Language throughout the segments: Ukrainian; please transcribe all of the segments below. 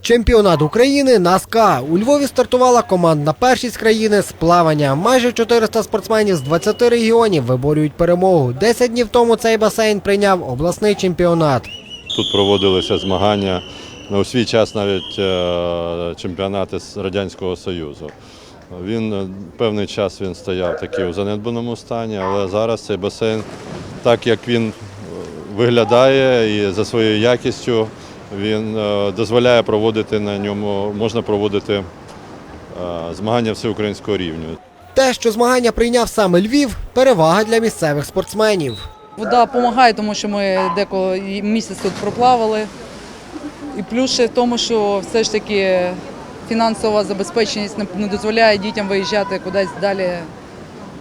Чемпіонат України на СКА. У Львові стартувала командна першість країни з плавання. Майже 400 спортсменів з 20 регіонів виборюють перемогу. 10 днів тому цей басейн прийняв обласний чемпіонат. Тут проводилися змагання на у свій час навіть е, чемпіонати з Радянського Союзу. Він е, певний час він стояв такий у занедбаному стані, але зараз цей басейн, так як він е, виглядає і за своєю якістю, він е, дозволяє проводити на ньому, можна проводити е, змагання всеукраїнського рівня. Те, що змагання прийняв саме Львів, перевага для місцевих спортсменів. Вода допомагає, тому що ми деколи місяць тут проплавали. І плюс ще в тому, що все ж таки фінансова забезпеченість не- не дозволяє дітям виїжджати кудись далі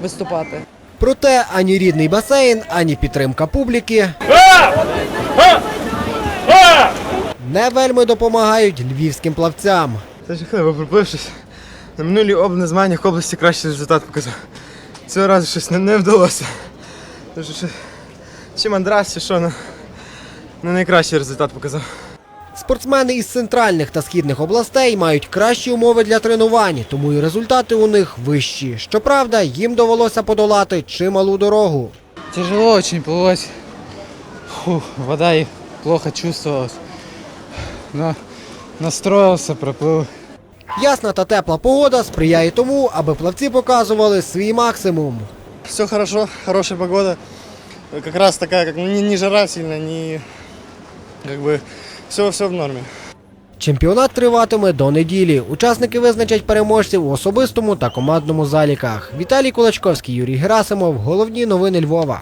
виступати. Проте ані рідний басейн, ані підтримка публіки не вельми допомагають львівським плавцям. Це жахливо пропившись. На минулій об... змаганнях області кращий результат показав. Цього разу щось не, не вдалося. Тому що чи мандрас, чи що, ну, не найкращий результат показав. Спортсмени із центральних та східних областей мають кращі умови для тренувань, тому і результати у них вищі. Щоправда, їм довелося подолати чималу дорогу. Тяжело очень плылось. Фу, вода и плохо чувствовалась. Но настроился, проплыл. Ясна та тепла погода сприяє тому, аби плавці показували свій максимум. Все хорошо, хорошая погода. Как раз такая, как не, не жара сильно, не как бы все, все в норме. Чемпіонат триватиме до неділі. Учасники визначать переможців у особистому та командному заліках. Віталій Кулачковський, Юрій Герасимов. Головні новини Львова.